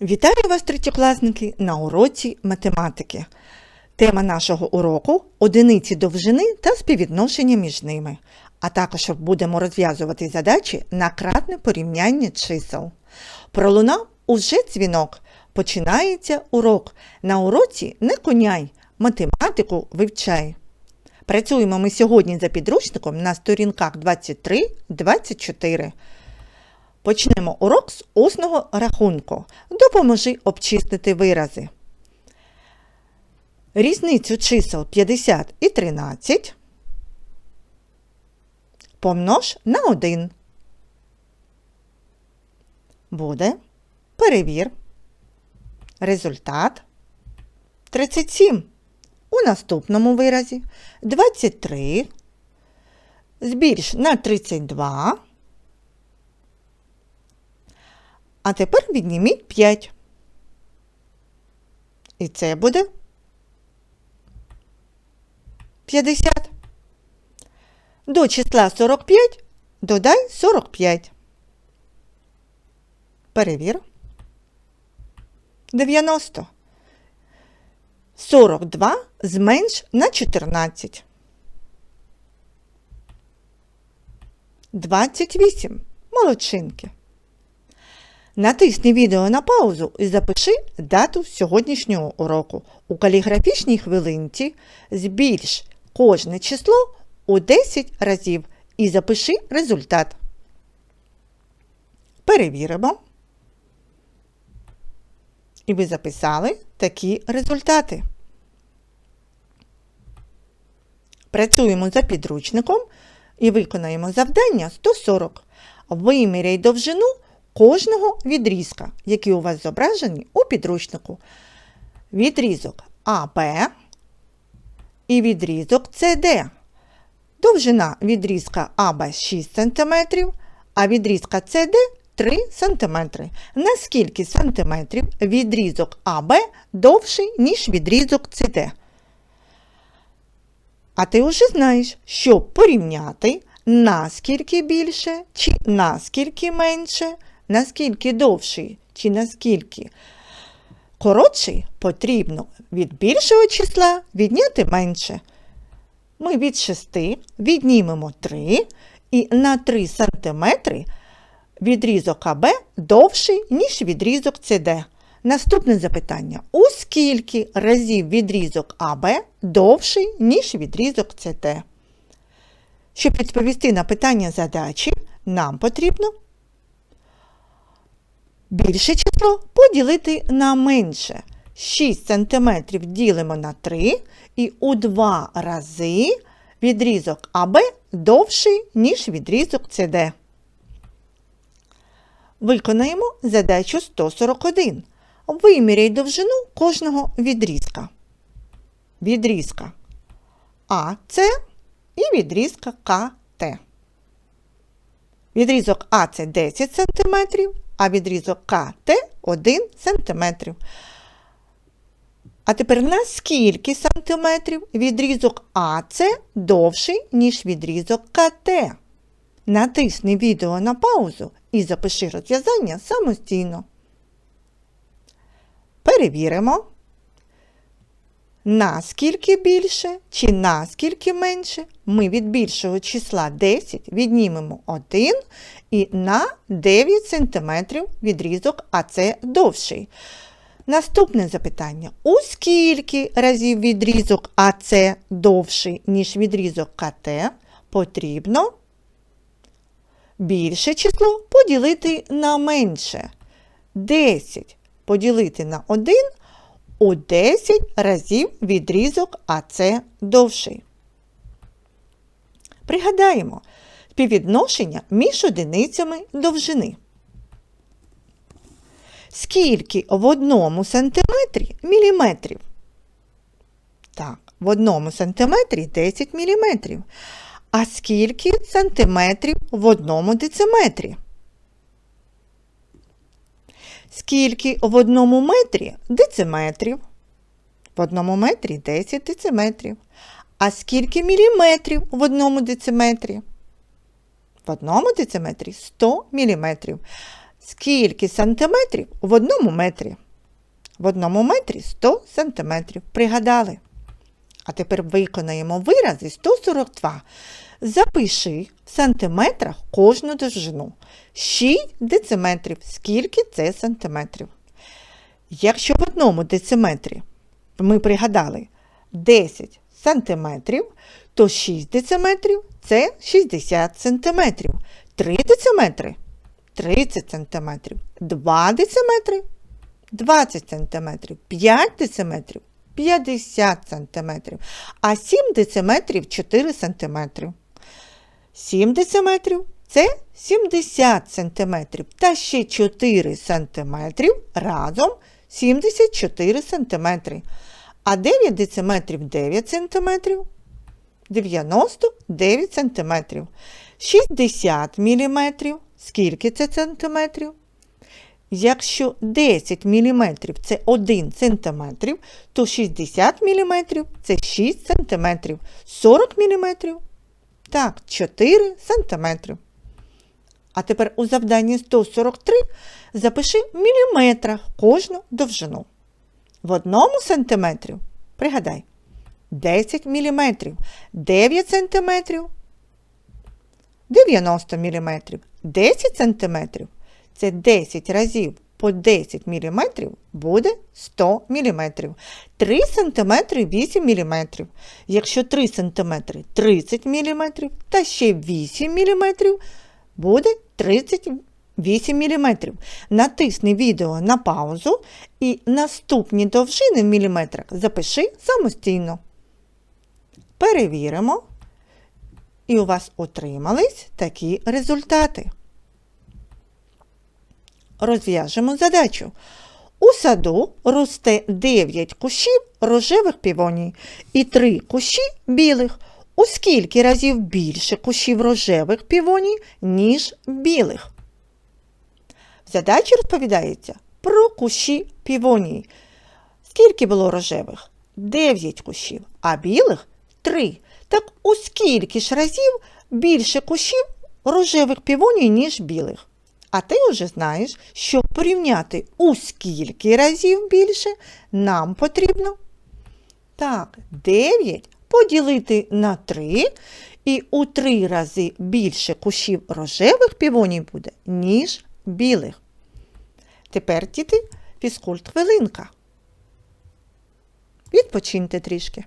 Вітаю вас, третьокласники, на уроці математики. Тема нашого уроку одиниці довжини та співвідношення між ними. А також будемо розв'язувати задачі на кратне порівняння чисел. Пролунав уже дзвінок. Починається урок. На уроці не коняй, математику вивчай. Працюємо ми сьогодні за підручником на сторінках 23-24. Почнемо урок з усного рахунку. Допоможи обчистити вирази. Різницю чисел 50 і 13 помнож на 1. Буде. Перевір. Результат 37. У наступному виразі 23. Збільш на 32. А тепер відніміть 5. І це буде 50. До числа 45 додай 45. Перевір. 90. 42 зменш на 14. 28. Молодчинки. Натисни відео на паузу і запиши дату сьогоднішнього уроку. У каліграфічній хвилинці збільш кожне число у 10 разів і запиши результат. Перевіримо. І ви записали такі результати. Працюємо за підручником і виконаємо завдання 140. Виміряй довжину кожного відрізка, які у вас зображені у підручнику. Відрізок АБ і відрізок СД. Довжина відрізка АБ 6 см, а відрізка СД 3 см. Наскільки сантиметрів відрізок АБ довший, ніж відрізок СД? А ти вже знаєш, щоб порівняти наскільки більше чи наскільки менше, наскільки довший чи наскільки коротший, потрібно від більшого числа відняти менше. Ми від 6 віднімемо 3 і на 3 см відрізок АБ довший, ніж відрізок СД. Наступне запитання. У скільки разів відрізок АБ довший, ніж відрізок СТ? Щоб відповісти на питання задачі, нам потрібно більше число поділити на менше. 6 см ділимо на 3 і у 2 рази відрізок АБ довший, ніж відрізок СД. Виконаємо задачу 141. Виміряй довжину кожного відрізка. Відрізка АЦ і відрізка КТ. Відрізок АЦ 10 см, а відрізок КТ 1 см. А тепер на скільки сантиметрів відрізок АЦ довший, ніж відрізок КТ? Натисни відео на паузу і запиши розв'язання самостійно. Перевіримо, наскільки більше чи наскільки менше ми від більшого числа 10 віднімемо 1 і на 9 см відрізок АЦ довший. Наступне запитання. У скільки разів відрізок АЦ довший, ніж відрізок КТ, потрібно більше число поділити на менше. 10 поділити на 1 у 10 разів відрізок АЦ довший. Пригадаємо співвідношення між одиницями довжини. Скільки в одному сантиметрі міліметрів? Так, в одному сантиметрі 10 міліметрів. А скільки сантиметрів в одному дециметрі? Скільки в одному метрі дециметрів? В одному метрі 10 дециметрів. А скільки міліметрів в одному дециметрі? В одному дециметрі 100 міліметрів. скільки сантиметрів в одному метрі? В одному метрі 100 сантиметрів. Пригадали. А тепер виконаємо вирази 142. Запиши в сантиметрах кожну довжину. 6 дециметрів. Скільки це сантиметрів? Якщо в одному дециметрі ми пригадали 10 сантиметрів, то 6 дециметрів це 60 сантиметрів. 3 дециметри 30 сантиметрів. 2 дециметри 20 сантиметрів. 5 дециметрів 50 сантиметрів. А 7 дециметрів 4 сантиметрів. 7 дециметрів це 70 сантиметрів. Та ще 4 сантиметрів разом 74 сантиметри. А 9 дециметрів 9 сантиметрів. 99 сантиметрів. 60 міліметрів. Скільки це сантиметрів? Якщо 10 мм це 1 см, то 60 мм це 6 см. 40 мм так, 4 см. А тепер у завданні 143 запиши в міліметрах кожну довжину. В одному сантиметрі, пригадай, 10 мм, 9 см, 90 мм, 10 см це 10 разів по 10 мм буде 100 мм. 3 см 8 мм. Якщо 3 см 30 мм та ще 8 мм буде 38 мм. Натисни відео на паузу і наступні довжини в міліметрах запиши самостійно. Перевіримо. І у вас отримались такі результати. Розв'яжемо задачу. У саду росте 9 кущів рожевих півоній і 3 кущі білих. У скільки разів більше кущів рожевих півоній, ніж білих? В задачі розповідається про кущі півонії. Скільки було рожевих? 9 кущів, а білих 3. Так у скільки ж разів більше кущів рожевих півоній, ніж білих? А ти вже знаєш, щоб порівняти у скільки разів більше нам потрібно. Так, 9 поділити на 3, і у 3 рази більше кущів рожевих півонів буде, ніж білих. Тепер, діти, фізкульт хвилинка. Відпочиньте трішки.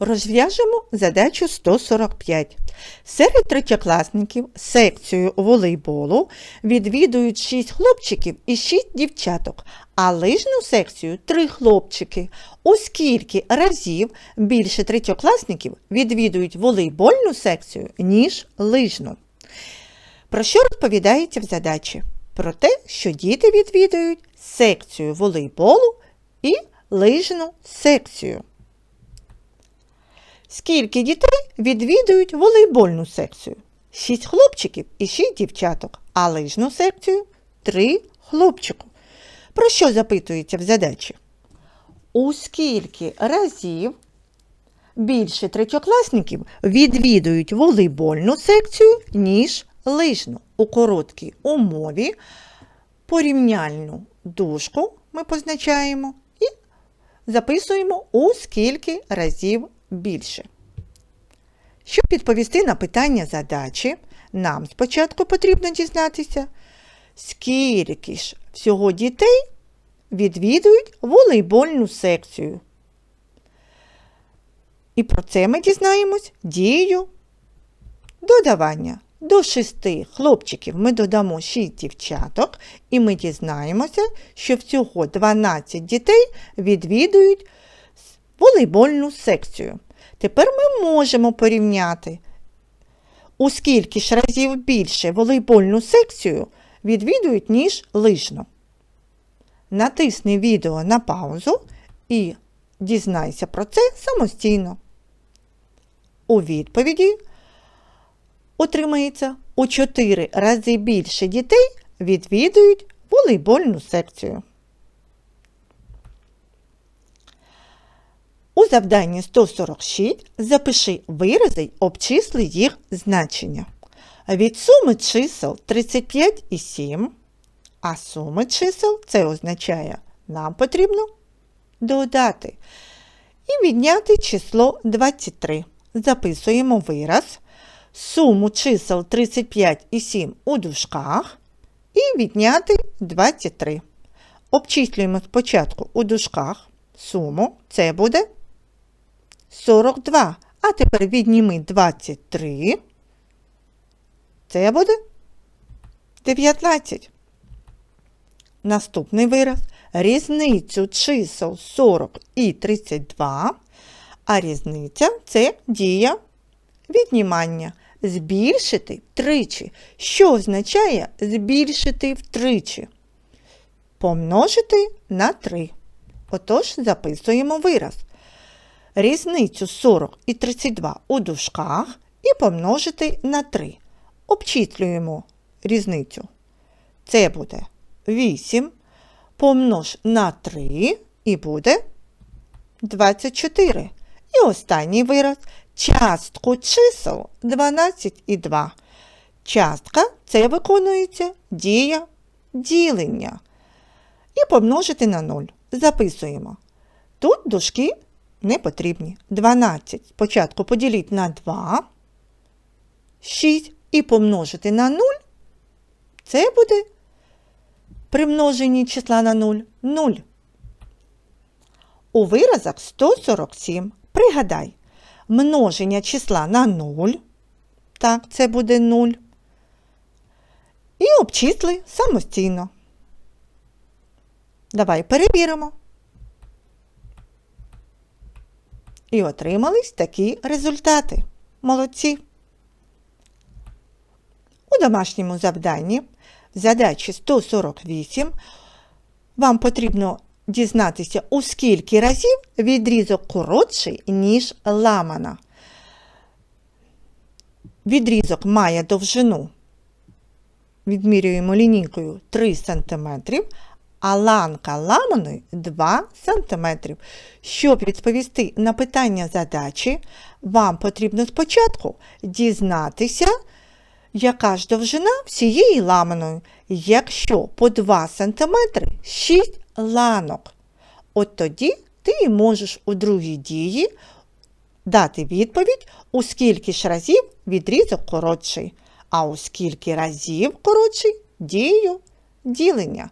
Розв'яжемо задачу 145. Серед третьокласників секцію волейболу відвідують 6 хлопчиків і 6 дівчаток, а лижну секцію 3 хлопчики. У скільки разів більше третьокласників відвідують волейбольну секцію, ніж лижну? Про що розповідається в задачі? Про те, що діти відвідують секцію волейболу і лижну секцію. Скільки дітей відвідують волейбольну секцію? Шість хлопчиків і шість дівчаток, а лижну секцію три хлопчику. Про що запитується в задачі? У скільки разів більше третьокласників відвідують волейбольну секцію, ніж лижну? У короткій умові порівняльну дужку ми позначаємо і записуємо у скільки разів більше. Щоб відповісти на питання задачі, нам спочатку потрібно дізнатися, скільки ж всього дітей відвідують волейбольну секцію. І про це ми дізнаємось дією додавання. До шести хлопчиків ми додамо 6 дівчаток, і ми дізнаємося, що всього 12 дітей відвідують волейбольну секцію. Тепер ми можемо порівняти, у скільки ж разів більше волейбольну секцію відвідують, ніж лижну. Натисни відео на паузу і дізнайся про це самостійно. У відповіді отримається у 4 рази більше дітей відвідують волейбольну секцію. У завданні 146 запиши вирази й обчисли їх значення. Від суми чисел 35 і 7, а суми чисел це означає, нам потрібно додати і відняти число 23. Записуємо вираз, суму чисел 35 і 7 у дужках і відняти 23. Обчислюємо спочатку у дужках суму, це буде 42. А тепер відніми 23. Це буде 19. Наступний вираз. Різницю чисел 40 і 32. А різниця це дія віднімання. Збільшити втричі. Що означає збільшити втричі? Помножити на 3. Отож, записуємо вираз. Різницю 40 і 32 у дужках і помножити на 3. Обчислюємо різницю. Це буде 8 помнож на 3 і буде 24. І останній вираз частку чисел 12 і 2. Частка це виконується дія ділення. І помножити на 0. Записуємо. Тут дужки не потрібні. 12 спочатку поділіть на 2, 6 і помножити на 0. Це буде при множенні числа на 0 0. У виразах 147. Пригадай, множення числа на 0. Так, це буде 0. І обчисли самостійно. Давай перевіримо. І отримались такі результати. Молодці. У домашньому завданні в задачі 148 вам потрібно дізнатися, у скільки разів відрізок коротший, ніж ламана. Відрізок має довжину, відмірюємо лінійкою 3 см, а ланка ламаної 2 см. Щоб відповісти на питання задачі, вам потрібно спочатку дізнатися, яка ж довжина всієї ламаної, якщо по 2 см 6 ланок. От тоді ти можеш у другій дії дати відповідь, у скільки ж разів відрізок коротший, а у скільки разів коротший дію ділення.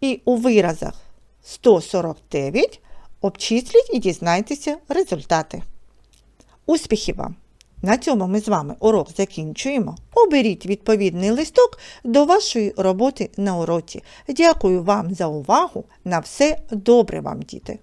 І у виразах 149 обчисліть і дізнайтеся результати. Успіхів вам! На цьому ми з вами урок закінчуємо. Оберіть відповідний листок до вашої роботи на уроці. Дякую вам за увагу. На все добре вам, діти!